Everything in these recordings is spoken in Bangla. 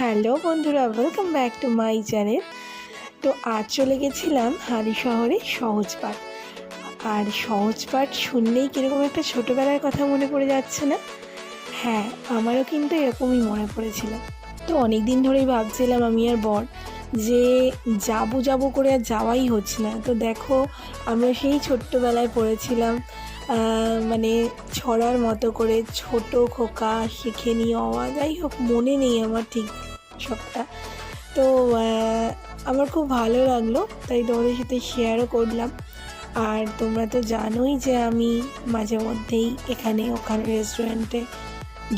হ্যালো বন্ধুরা welcome back to my channel তো আজ চলে গেছিলাম হালি শহরে সহজপাঠ আর সহজপাঠ শুনলেই কীরকম একটা ছোটোবেলার কথা মনে পড়ে যাচ্ছে না? হ্যাঁ আমারও কিন্তু এরকমই মনে পড়েছিল। তো অনেক দিন ধরেই ভাবছিলাম আমি আর বর যে যাব যাব করে আর যাওয়াই হচ্ছে না। তো দেখো, আমরা সেই ছোট্টবেলায় পড়েছিলাম মানে ছড়ার মতো করে ছোট খোকা, শিখে নিয়ে যাই হোক, মনে নেই আমার ঠিক। সবটা তো আমার খুব ভালো লাগল, তাই তোমাদের সাথে শেয়ারও করলাম। আর তোমরা তো জানোই যে আমি মাঝে মধ্যেই এখানে ওখানে রেস্টুরেন্টে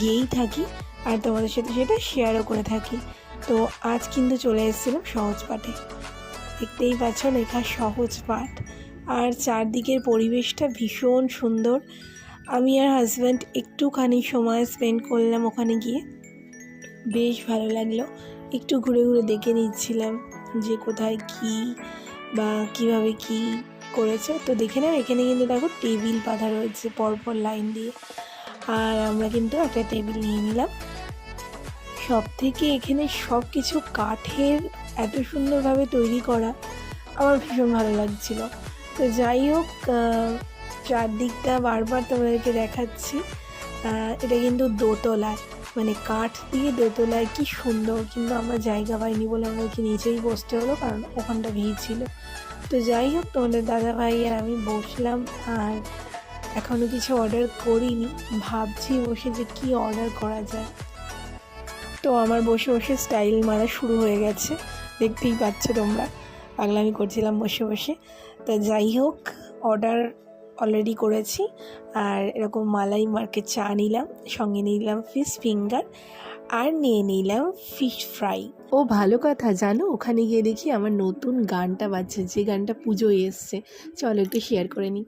গিয়েই থাকি, আর তোমাদের সাথে সেটা শেয়ারও করে থাকি। তো, আজ কিন্তু চলে এসেছিলাম সহজ পাঠে। দেখতেই পাচ্ছ লেখা সহজ পাঠ। আর চারদিকের পরিবেশটা ভীষণ সুন্দর। আমি আর হাজব্যান্ড একটুখানি সময় স্পেন্ড করলাম ওখানে গিয়ে। বেশ ভালো লাগল। একটু ঘুরে ঘুরে দেখে নিচ্ছিলাম যে কোথায় কি বা কীভাবে কি করেছে। তো দেখে নাও, এখানে কিন্তু দেখো টেবিল বাঁধা রয়েছে পরপর লাইন দিয়ে। আর আমরা কিন্তু একটা টেবিল নিয়ে নিলাম। সব থেকে এখানে সব কিছু কাঠের এত সুন্দরভাবে তৈরি করা আমার ভীষণ ভালো লাগছিল। তো যাই হোক চারদিকটা বারবার তোমাদেরকে দেখাচ্ছি। এটা কিন্তু দোতলায়। মানে কাঠ দিয়ে দোতলায় কি সুন্দর, কিন্তু আমরা জায়গা পাইনি বলে আমাদেরকে নিচেই বসতে হলো, কারণ ওখানটা ভিড় ছিল। তো যাই হোক, তোমাদের দাদা ভাই আর আমি বসলাম, আর এখনও কিছু অর্ডার করিনি। ভাবছি বসে যে কি অর্ডার করা যায়। তো আমার বসে বসে স্টাইল মারা শুরু হয়ে গেছে, দেখতেই পাচ্ছ তোমরা। পাগলামি করছিলাম বসে বসে। তা যাই হোক অর্ডার অলরেডি করেছি আর এরকম মালাই মার্কেট চা নিলাম সঙ্গে নিলাম ফিশ ফিঙ্গার আর নিয়ে নিলাম ফিশ ফ্রাই ও ভালো কথা জানো ওখানে গিয়ে দেখি আমার নতুন গানটা বাজছে যে গানটা পুজোয় এসছে চলো একটু শেয়ার করে নিই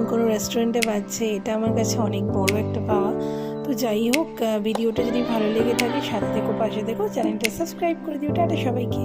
গান কোনো রেস্টুরেন্টে বাজছে, এটা আমার কাছে অনেক বড় একটা পাওয়া। তো যাই হোক ভিডিওটা যদি ভালো লেগে থাকে, সাথে দেখো পাশে দেখো চ্যানেলটা সাবস্ক্রাইব করে দিও, টাটা সবাইকে।